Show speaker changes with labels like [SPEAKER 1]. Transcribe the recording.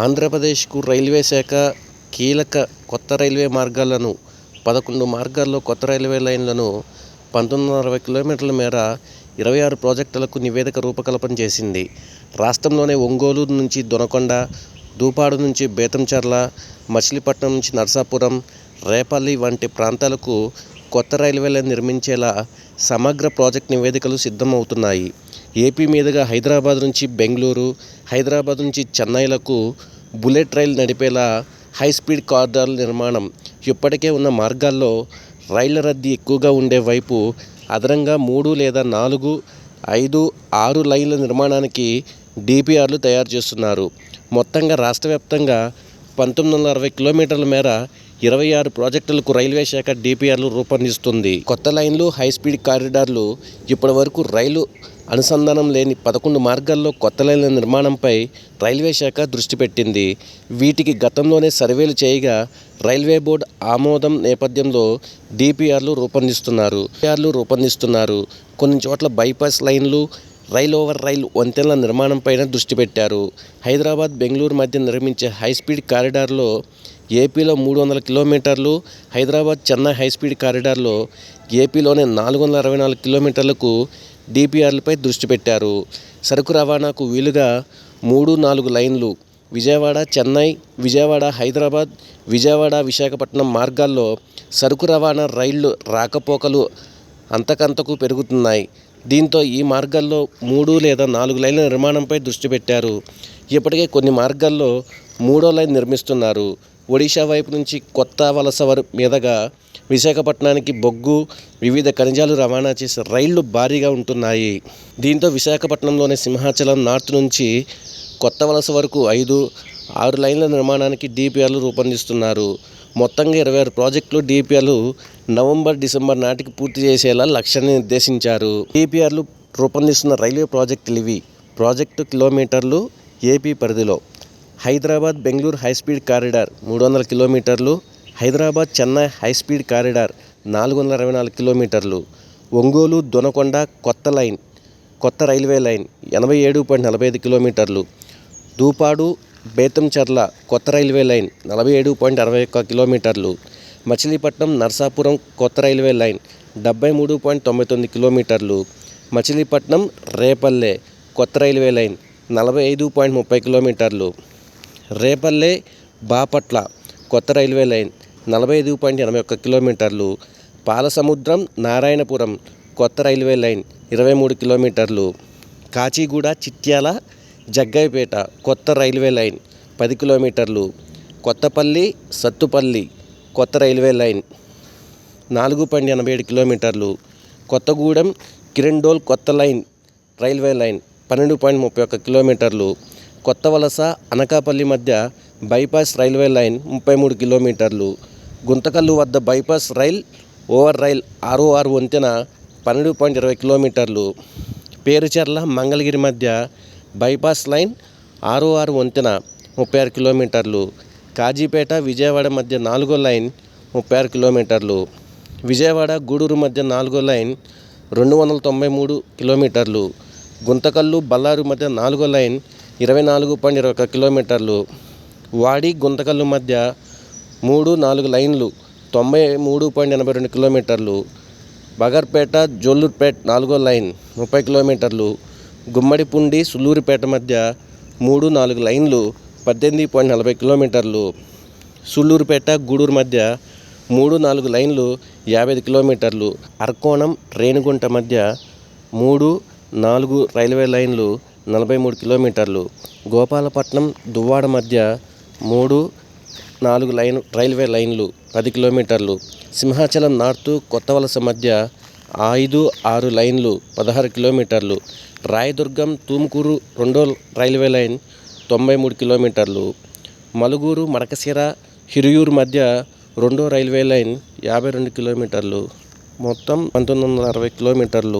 [SPEAKER 1] ఆంధ్రప్రదేశ్కు రైల్వే శాఖ కీలక కొత్త రైల్వే మార్గాలను పదకొండు మార్గాల్లో కొత్త రైల్వే లైన్లను పంతొమ్మిది వందల అరవై కిలోమీటర్ల మేర ఇరవై ఆరు ప్రాజెక్టులకు నివేదిక రూపకల్పన చేసింది. రాష్ట్రంలోనే ఒంగోలు నుంచి దొనకొండ దూపాడు నుంచి బేతంచర్ల మచిలీపట్నం నుంచి నరసాపురం రేపల్లి వంటి ప్రాంతాలకు కొత్త రైల్వేలను నిర్మించేలా సమగ్ర ప్రాజెక్ట్ నివేదికలు సిద్ధమవుతున్నాయి. ఏపీ మీదుగా హైదరాబాద్ నుంచి బెంగళూరు హైదరాబాద్ నుంచి చెన్నైలకు బుల్లెట్ రైలు నడిపేలా హై స్పీడ్ కార్డార్ల నిర్మాణం ఇప్పటికే ఉన్న మార్గాల్లో రైళ్ళ రద్దీ ఎక్కువగా ఉండే వైపు అదనంగా మూడు లేదా నాలుగు ఐదు ఆరు లైన్ల నిర్మాణానికి డిపిఆర్లు తయారు చేస్తున్నారు. మొత్తంగా రాష్ట్ర వ్యాప్తంగా పంతొమ్మిది వందల అరవై కిలోమీటర్ల మేర ఇరవై ఆరు ప్రాజెక్టులకు రైల్వే శాఖ డిపిఆర్లు రూపొందిస్తుంది. కొత్త లైన్లు హై స్పీడ్ కారిడార్లు ఇప్పటి వరకు రైలు అనుసంధానం లేని పదకొండు మార్గాల్లో కొత్త లైన్ల నిర్మాణంపై రైల్వే శాఖ దృష్టి పెట్టింది. వీటికి గతంలోనే సర్వేలు చేయగా రైల్వే బోర్డు ఆమోదం నేపథ్యంలో డిపిఆర్లు రూపొందిస్తున్నారు. డిపిఆర్లు రూపొందిస్తున్నారు. కొన్ని చోట్ల బైపాస్ లైన్లు రైల్ ఓవర్ రైల్ వంతెనల నిర్మాణంపైన దృష్టి పెట్టారు. హైదరాబాద్ బెంగళూరు మధ్య నిర్మించే హై స్పీడ్ కారిడార్లో ఏపీలో మూడు వందల కిలోమీటర్లు హైదరాబాద్ చెన్నై హై స్పీడ్ కారిడార్లో ఏపీలోనే నాలుగు వందల అరవై నాలుగు కిలోమీటర్లకు డిపిఆర్లపై దృష్టి పెట్టారు. సరుకు రవాణాకు వీలుగా మూడు నాలుగు లైన్లు విజయవాడ చెన్నై విజయవాడ హైదరాబాద్ విజయవాడ విశాఖపట్నం మార్గాల్లో సరుకు రవాణా రైళ్ళు రాకపోకలు అంతకంతకు పెరుగుతున్నాయి. దీంతో ఈ మార్గాల్లో మూడు లేదా నాలుగు లైన్ల నిర్మాణంపై దృష్టి పెట్టారు. ఇప్పటికే కొన్ని మార్గాల్లో మూడో లైన్ నిర్మిస్తున్నారు. ఒడిషా వైపు నుంచి కొత్త వలస వర మీదుగా విశాఖపట్నానికి బొగ్గు వివిధ ఖనిజాలు రవాణా చేసే రైళ్ళు భారీగా ఉంటున్నాయి. దీంతో విశాఖపట్నంలోని సింహాచలం నార్త్ నుంచి కొత్త వలస వరకు ఐదు ఆరు లైన్ల నిర్మాణానికి డిపిఆర్లు రూపొందిస్తున్నారు. మొత్తంగా ఇరవై ఆరు ప్రాజెక్టులు డిపిఆర్లు నవంబర్ డిసెంబర్ నాటికి పూర్తి చేసేలా లక్ష్యాన్ని నిర్దేశించారు. డిపిఆర్లు రూపొందిస్తున్న రైల్వే ప్రాజెక్టులు ఇవి. ప్రాజెక్టు కిలోమీటర్లు ఏపీ పరిధిలో. Hyderabad Bengaluru high speed corridor మూడు వందల కిలోమీటర్లు Hyderabad Chennai high speed corridor నాలుగు వందల అరవై నాలుగు కిలోమీటర్లు ఒంగోలు దొనకొండ కొత్త లైన్ కొత్త రైల్వే లైన్ ఎనభై ఏడు పాయింట్ నలభై ఐదు కిలోమీటర్లు దూపాడు బేతంచర్ల కొత్త రైల్వే లైన్ నలభై ఏడు పాయింట్ అరవై ఒక్క కిలోమీటర్లు మచిలీపట్నం నర్సాపురం కొత్త రైల్వే లైన్ డెబ్బై మూడు పాయింట్ తొంభై తొమ్మిది కిలోమీటర్లు మచిలీపట్నం రేపల్లె కొత్త రైల్వే లైన్ నలభై ఐదు పాయింట్ ముప్పై కిలోమీటర్లు రేపల్లె బాపట్ల కొత్త రైల్వే లైన్ నలభై ఐదు పాయింట్ ఎనభై ఒక్క కిలోమీటర్లు. పాలసముద్రం నారాయణపురం కొత్త రైల్వే లైన్ ఇరవై మూడు కిలోమీటర్లు. కాచిగూడ చిట్యాల జగ్గైపేట కొత్త రైల్వే లైన్ పది కిలోమీటర్లు. కొత్తపల్లి సత్తుపల్లి కొత్త రైల్వే లైన్ నాలుగు పాయింట్ ఎనభై ఏడు కిలోమీటర్లు. కొత్తగూడెం కిరండోల్ కొత్త లైన్ రైల్వే లైన్ పన్నెండు పాయింట్ ముప్పై ఒక్క కిలోమీటర్లు. కొత్త వలస అనకాపల్లి మధ్య బైపాస్ రైల్వే లైన్ ముప్పై మూడు కిలోమీటర్లు. గుంతకల్లు వద్ద bypass rail over rail ROR వంతెన పన్నెండు పాయింట్ ఇరవై కిలోమీటర్లు. పేరుచెర్ల మంగళగిరి మధ్య బైపాస్ లైన్ ఆర్ఓఆర్ వంతెన ముప్పై ఆరు కిలోమీటర్లు. కాజీపేట విజయవాడ మధ్య నాలుగో లైన్ ముప్పై ఆరు కిలోమీటర్లు. విజయవాడ గూడూరు మధ్య నాలుగో లైన్ రెండు వందల తొంభై మూడు కిలోమీటర్లు. గుంతకల్లు బల్లారు మధ్య నాలుగో లైన్ ఇరవై నాలుగు పాయింట్ ఇరవై ఒక కిలోమీటర్లు. వాడి గుంతకల్లు మధ్య మూడు నాలుగు లైన్లు తొంభై మూడు పాయింట్ ఎనభై రెండు కిలోమీటర్లు బగర్పేట జోలూర్పేట్ నాలుగో లైన్ ముప్పై కిలోమీటర్లు గుమ్మడిపుండి సుల్లూరుపేట మధ్య మూడు నాలుగు లైన్లు పద్దెనిమిది పాయింట్ నలభై కిలోమీటర్లు సుల్లూరుపేట గూడూరు మధ్య మూడు నాలుగు లైన్లు యాభై ఐదు కిలోమీటర్లు అర్కోణం రేణిగుంట మధ్య మూడు నాలుగు రైల్వే లైన్లు నలభై మూడు కిలోమీటర్లు గోపాలపట్నం దువ్వాడ మధ్య మూడు నాలుగు లైన్ రైల్వే లైన్లు పది కిలోమీటర్లు. సింహాచలం నార్త్ కొత్త వలస మధ్య ఐదు ఆరు లైన్లు పదహారు కిలోమీటర్లు. రాయదుర్గం తూముకూరు రెండో రైల్వే లైన్ తొంభై మూడు కిలోమీటర్లు. మలుగూరు మడకసిర హిరియూరు మధ్య రెండో రైల్వే లైన్ యాభై రెండు కిలోమీటర్లు. మొత్తం పంతొమ్మిది వందల అరవై కిలోమీటర్లు.